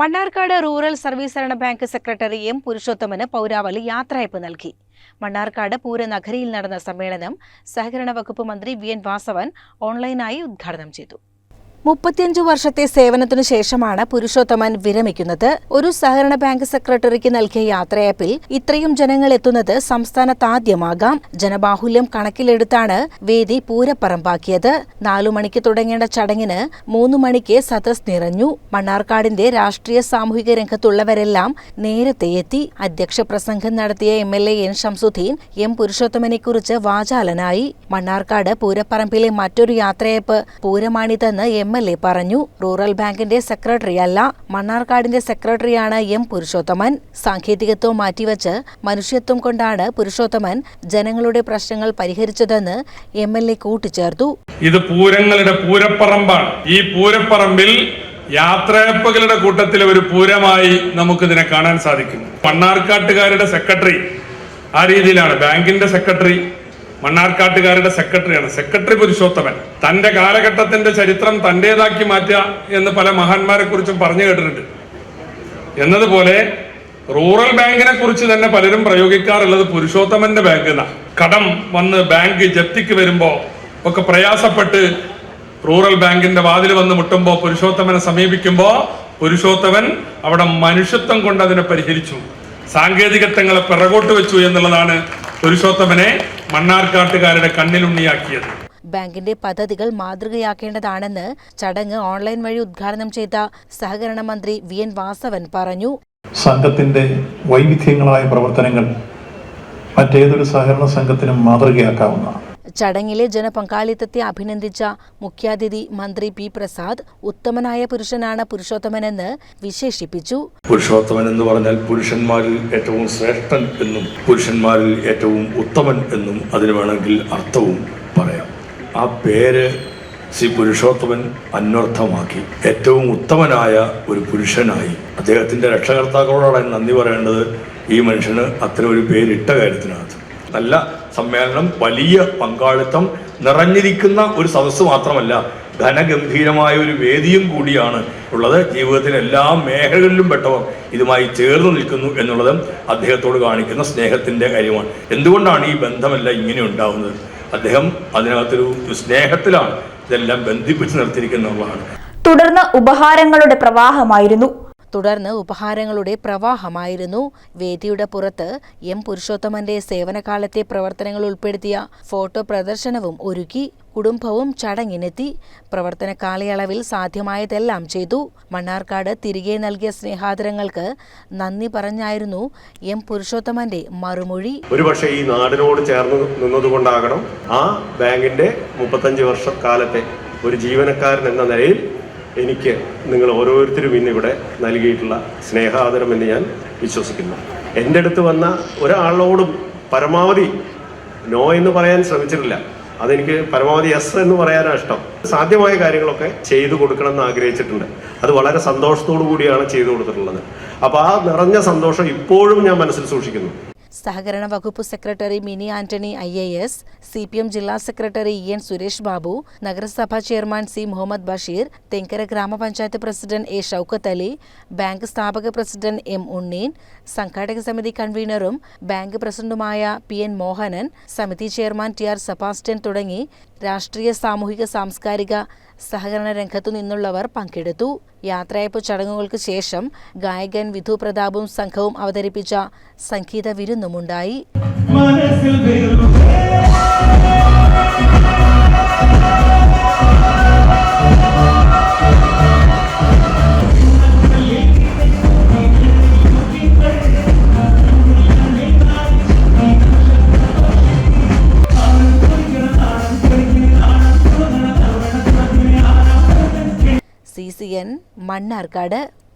Mannarkkad rural service bank secretary M Purushothaman പൗരാവലി യാത്രയപ്പ് നൽകി. മണ്ണാർക്കാട് പൂരനഗരിയിൽ നടന്ന സമ്മേളനം സഹകരണ വകുപ്പ് മന്ത്രി വി എൻ വാസവൻ ഓൺലൈനായി ഉദ്ഘാടനം ചെയ്തു. മുപ്പത്തിയഞ്ചു വർഷത്തെ സേവനത്തിനു ശേഷമാണ് പുരുഷോത്തമൻ വിരമിക്കുന്നത്. ഒരു സഹകരണ ബാങ്ക് സെക്രട്ടറിക്ക് നൽകിയ യാത്രയപ്പിൽ ഇത്രയും ജനങ്ങൾ എത്തുന്നത് സംസ്ഥാനത്താദ്യമാകാം. ജനബാഹുല്യം കണക്കിലെടുത്താണ് വേദി പൂരപ്പറമ്പാക്കിയത്. നാലു മണിക്ക് തുടങ്ങേണ്ട ചടങ്ങിന് മൂന്നു മണിക്ക് സദസ് നിറഞ്ഞു. മണ്ണാർക്കാടിന്റെ രാഷ്ട്രീയ സാമൂഹിക രംഗത്തുള്ളവരെല്ലാം നേരത്തെ എത്തി. അധ്യക്ഷ പ്രസംഗം നടത്തിയ M L A N Shamsuddin M പുരുഷോത്തമനെക്കുറിച്ച് വാചാലനായി. മണ്ണാർക്കാട് പൂരപ്പറമ്പിലെ മറ്റൊരു യാത്രയപ്പ് പൂരമാണിതെന്ന് എം എൽ എ പറഞ്ഞു റൂറൽ ബാങ്കിന്റെ സെക്രട്ടറി അല്ല മണ്ണാർക്കാടിന്റെ സെക്രട്ടറിയാണ് എം പുരുഷോത്തമൻ. സാങ്കേതികത്വം മാറ്റിവെച്ച് മനുഷ്യത്വം കൊണ്ടാണ് പുരുഷോത്തമൻ ജനങ്ങളുടെ പ്രശ്നങ്ങൾ പരിഹരിച്ചതെന്ന് എം എൽ എ കൂട്ടിച്ചേർത്തു. ഇത് പൂരങ്ങളുടെ പൂരപ്പറമ്പാണ്. ഈ പൂരപ്പറമ്പിൽ യാത്രയപ്പകളുടെ കൂട്ടത്തിലെ ഒരു പൂരമായി നമുക്കിതിനെ കാണാൻ സാധിക്കും. മണ്ണാർക്കാട്ടുകാരുടെ സെക്രട്ടറി ആ രീതിയിലാണ് ബാങ്കിന്റെ സെക്രട്ടറി മണ്ണാർക്കാട്ടുകാരുടെ സെക്രട്ടറിയാണ്. സെക്രട്ടറി പുരുഷോത്തമൻ. തന്റെ കാലഘട്ടത്തിന്റെ ചരിത്രം തന്റേതാക്കി മാറ്റുക എന്ന് പല മഹാന്മാരെ കുറിച്ചും പറഞ്ഞു കേട്ടിട്ടുണ്ട്. എന്നതുപോലെ റൂറൽ ബാങ്കിനെ കുറിച്ച് തന്നെ പലരും പ്രയോഗിക്കാറുള്ളത് പുരുഷോത്തമന്റെ ബാങ്ക് എന്നാ. കടം വന്ന് ബാങ്ക് ജപ്തിക്ക് വരുമ്പോ ഒക്കെ പ്രയാസപ്പെട്ട് റൂറൽ ബാങ്കിന്റെ വാതിൽ വന്ന് മുട്ടുമ്പോ പുരുഷോത്തമനെ സമീപിക്കുമ്പോ പുരുഷോത്തമൻ അവിടെ മനുഷ്യത്വം കൊണ്ട് അതിനെ പരിഹരിച്ചു. സാങ്കേതികത്വങ്ങളെ പിറകോട്ട് വെച്ചു എന്നുള്ളതാണ് പുരുഷോത്തമനെ മണ്ണാർക്കാട്ടുകാരുടെ കണ്ണിലുണ്ണിയാക്കിയത്. ബാങ്കിന്റെ പദ്ധതികൾ മാതൃകയാക്കേണ്ടതാണെന്ന് ചടങ്ങ് ഓൺലൈൻ വഴി ഉദ്ഘാടനം ചെയ്ത സഹകരണ മന്ത്രി വി എൻ വാസവൻ പറഞ്ഞു. സംഘത്തിന്റെ വൈവിധ്യങ്ങളായ പ്രവർത്തനങ്ങൾ മറ്റേതൊരു സഹകരണ സംഘത്തിനും മാതൃകയാക്കാവുന്നതാണ്. ചടങ്ങിലെ ജനപങ്കാളിത്തത്തെ അഭിനന്ദിച്ച മുഖ്യാതിഥി മന്ത്രി പി പ്രസാദ് ഉത്തമനായ പുരുഷനാണ് പുരുഷോത്തമനെന്ന് വിശേഷിപ്പിച്ചു. പുരുഷോത്തമൻ എന്ന് പറഞ്ഞാൽ പുരുഷന്മാരിൽ ഏറ്റവും ശ്രേഷ്ഠൻ എന്നും പുരുഷന്മാരിൽ ഏറ്റവും ഉത്തമൻ എന്നും അതിന് വേണമെങ്കിൽ അർത്ഥവും പറയാം. ആ പേര് ശ്രീ പുരുഷോത്തമൻ അന്വർത്ഥമാക്കി. ഏറ്റവും ഉത്തമനായ ഒരു പുരുഷനായി. അദ്ദേഹത്തിന്റെ രക്ഷകർത്താക്കളോടാണ് നന്ദി പറയേണ്ടത്. ഈ മനുഷ്യന് അത്ര ഒരു പേരിട്ട കാര്യത്തിനകത്ത്. നല്ല സമ്മേളനം വലിയ പങ്കാളിത്തം നിറഞ്ഞിരിക്കുന്ന ഒരു സദസ്സ് മാത്രമല്ല ഘനഗംഭീരമായ ഒരു വേദിയും കൂടിയാണ് ഉള്ളത്. ജീവിതത്തിലെ എല്ലാ മേഖലകളിലും പെട്ടവർ ഇതുമായി ചേർന്ന് നിൽക്കുന്നു എന്നുള്ളതും അദ്ദേഹത്തോട് കാണിക്കുന്ന സ്നേഹത്തിന്റെ കാര്യമാണ്. എന്തുകൊണ്ടാണ് ഈ ബന്ധമെല്ലാം ഇങ്ങനെ ഉണ്ടാകുന്നത് അദ്ദേഹം അതിനകത്തൊരു സ്നേഹത്തിലാണ് ഇതെല്ലാം ബന്ധിപ്പിച്ച് നിർത്തിയിരിക്കുന്നുള്ളതാണ് തുടർന്ന് ഉപഹാരങ്ങളുടെ പ്രവാഹമായിരുന്നു. തുടർന്ന് ഉപഹാരങ്ങളുടെ പ്രവാഹമായിരുന്നു. വേദിയുടെ പുറത്ത് എം പുരുഷോത്തമന്റെ സേവനകാലത്തെ പ്രവർത്തനങ്ങൾ ഉൾപ്പെടുത്തിയ ഫോട്ടോ പ്രദർശനവും ഒരുക്കി കുടുംബവും ചടങ്ങിനെത്തി. പ്രവർത്തന കാലയളവിൽ സാധ്യമായതെല്ലാം ചെയ്തു. മണ്ണാർക്കാട് തിരികെ നൽകിയ സ്നേഹാദരങ്ങൾക്ക് നന്ദി പറഞ്ഞായിരുന്നു എം പുരുഷോത്തമന്റെ മറുമൊഴി. ഒരുപക്ഷെ ഈ നാടിനോട് ചേർന്ന് നിന്നതുകൊണ്ടാകണം ആ ബാങ്കിന്റെ മുപ്പത്തഞ്ച് വർഷക്കാലത്തെ ഒരു ജീവനക്കാരൻ എന്ന നിലയിൽ എനിക്ക് നിങ്ങൾ ഓരോരുത്തരും ഇന്നിവിടെ നൽകിയിട്ടുള്ള സ്നേഹാദരം എന്ന് ഞാൻ വിശ്വസിക്കുന്നു. എന്റെ അടുത്ത് വന്ന ഒരാളോടും പരമാവധി നോ എന്ന് പറയാൻ ശ്രമിച്ചിട്ടില്ല. അതെനിക്ക് പരമാവധി എസ് എന്ന് പറയാനാണ് ഇഷ്ടം. സാധ്യമായ കാര്യങ്ങളൊക്കെ ചെയ്തു കൊടുക്കണം എന്ന് ആഗ്രഹിച്ചിട്ടുണ്ട്. അത് വളരെ സന്തോഷത്തോടു കൂടിയാണ് ചെയ്തു കൊടുത്തിട്ടുള്ളത്. അപ്പോൾ ആ നിറഞ്ഞ സന്തോഷം ഇപ്പോഴും ഞാൻ മനസ്സിൽ സൂക്ഷിക്കുന്നു. സഹകരണ വകുപ്പ് secretary Mini Antony I A S C P M ജില്ലാ secretary E N Suresh Babu നഗരസഭാ ചെയർമാൻ സി മുഹമ്മദ് ബഷീർ തെങ്കര ഗ്രാമപഞ്ചായത്ത് president A Shoukath Ali bank സ്ഥാപക പ്രസിഡന്റ് എം ഉണ്ണീൻ സംഘാടക സമിതി കൺവീനറും ബാങ്ക് പ്രസിഡന്റുമായ പി എൻ മോഹനൻ സമിതി ചെയർമാൻ ടി ആർ സെബാസ്റ്റ്യൻ തുടങ്ങി രാഷ്ട്രീയ സാമൂഹിക സാംസ്കാരിക സഹകരണ രംഗത്തു നിന്നുള്ളവർ പങ്കെടുത്തു. യാത്രയപ്പ് ചടങ്ങുകൾക്ക് ശേഷം ഗായകൻ വിധു പ്രതാപും സംഘവും അവതരിപ്പിച്ച സംഗീത വിരുന്നുമുണ്ടായി. C C N Mannarkkad